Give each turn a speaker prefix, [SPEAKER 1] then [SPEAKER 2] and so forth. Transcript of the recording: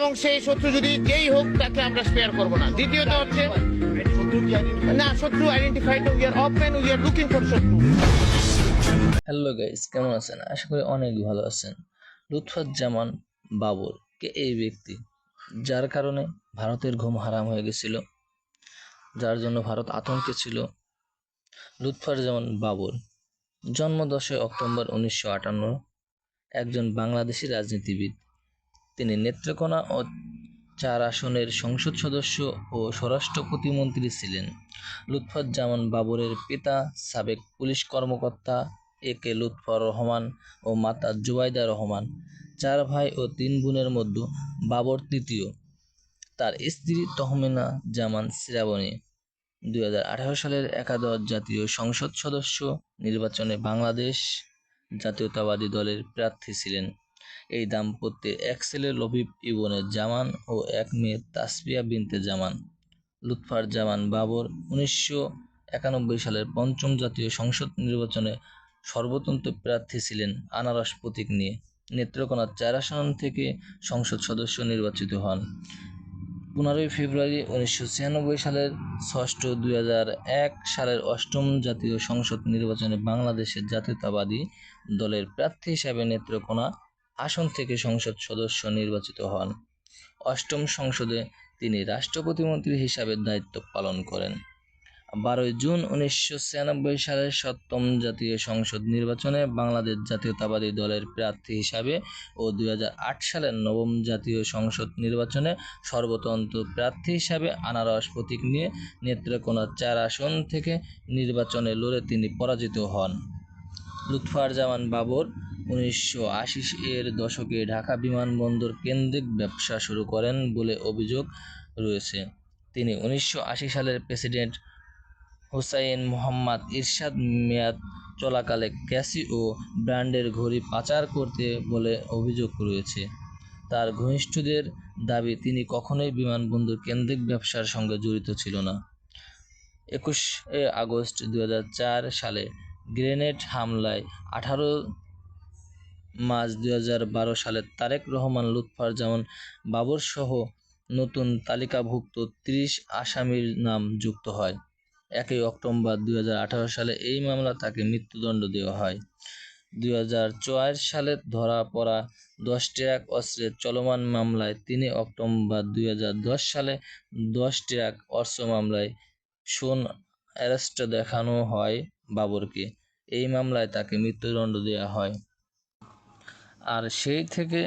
[SPEAKER 1] এবং সেই শত্রু যদি যেই হোক, তাকে আমরা স্পেয়ার করব না। দ্বিতীয়ত হচ্ছে, না, শত্রু identified we are open we are looking for শত্রু।
[SPEAKER 2] হ্যালো গাইস কেমন আছেন? আশা করি অনেক ভালো আছেন। বাবর কে এই ব্যক্তি? যার কারণে ভারতের ঘুম হারাম হয়ে গেছিল, যার জন্য ভারত আতঙ্কে ছিল। লুৎফার লুৎফাজ্জামান বাবর জন্ম দশই অক্টোবর উনিশশো আটান্ন, একজন বাংলাদেশি রাজনীতিবিদ। তিনি নেত্রকোনা ও চার আসনের সংসদ সদস্য ও স্বরাষ্ট্র প্রতিমন্ত্রী ছিলেন। লুৎফাজ্জামান বাবরের পিতা, সাবেক পুলিশ কর্মকর্তা এ কে লুৎফর রহমান ও মাতা জুবাইদা রহমান, চার ভাই ও তিন বোনের মধ্যে বাবর তৃতীয়। তার স্ত্রী তহমিনা জামান শ্রাবণী। দু হাজার আঠারো সালের একাদশ জাতীয় সংসদ সদস্য নির্বাচনে বাংলাদেশ জাতীয়তাবাদী দলের প্রার্থী ছিলেন। এই দাম্পত্যে এক ছেলে লবিব ইবনে জামান ও এক মেয়ে তাসফিয়া বিনতে জামান। লুৎফার জামান বাবর উনিশশো একানব্বই সালের পঞ্চম জাতীয় সংসদ নির্বাচনে সর্বতন্ত্র প্রার্থী ছিলেন আনারস প্রতীক নিয়ে। নেত্রকোনা চার আসন থেকে সংসদ সদস্য নির্বাচিত হন। পনেরোই ফেব্রুয়ারি উনিশশো ছিয়ানব্বই সালের ষষ্ঠ দুই এক সালের অষ্টম জাতীয় সংসদ নির্বাচনে বাংলাদেশের জাতীয়তাবাদী দলের প্রার্থী হিসাবে নেত্রকোনা আসন থেকে সংসদ সদস্য নির্বাচিত হন। অষ্টম সংসদে তিনি রাষ্ট্র প্রতিমন্ত্রী হিসাবে দায়িত্ব পালন করেন। বারোই জুন উনিশশো ছিয়ানব্বই সালের সপ্তম জাতীয় সংসদ নির্বাচনে বাংলাদেশ জাতীয়তাবাদী দলের প্রার্থী হিসাবে ও দু হাজার আট সালের নবম জাতীয় সংসদ নির্বাচনে সর্বতন্ত্র প্রার্থী হিসাবে আনারস প্রতীক নিয়ে নেত্রকোনা চার আসন থেকে নির্বাচনে লড়ে তিনি পরাজিত হন। লুৎফার জামান বাবর উনিশশো আশি এর দশকে ঢাকা বিমানবন্দর কেন্দ্রিক ব্যবসা শুরু করেন বলে অভিযোগ রয়েছে। তিনি উনিশশো আশি সালের প্রেসিডেন্ট হুসাইন মোহাম্মদ ইরশাদ মেয়াদ চলাকালে ক্যাসি ও ব্র্যান্ডের ঘড়ি পাচার করতে বলে অভিযোগ রয়েছে। তার ঘনিষ্ঠদের দাবি, তিনি কখনোই বিমানবন্দর কেন্দ্রিক ব্যবসার সঙ্গে জড়িত ছিল না। একুশে আগস্ট দু হাজার চার সালে গ্রেনেড হামলায় আঠারো মার্চ দুই হাজার বারো সালে তারেক রহমান লুৎফার যেমন বাবর সহ নতুন তালিকাভুক্ত ত্রিশ আসামির নাম যুক্ত হয়। একই অক্টোবর দুই হাজার আঠারো সালে এই মামলা তাকে মৃত্যুদণ্ড দেওয়া হয়। দুই সালে ধরা পড়া দশ ট্রাক অস্ত্রের চলমান মামলায় তিন অক্টোবর দুই হাজার দশ সালে দশ ট্রাক অস্ত্র মামলায় সোন অ্যারেস্ট দেখানো হয় বাবরকে। এই মামলায় তাকে মৃত্যুদণ্ড দেওয়া হয়। আর সেই থেকে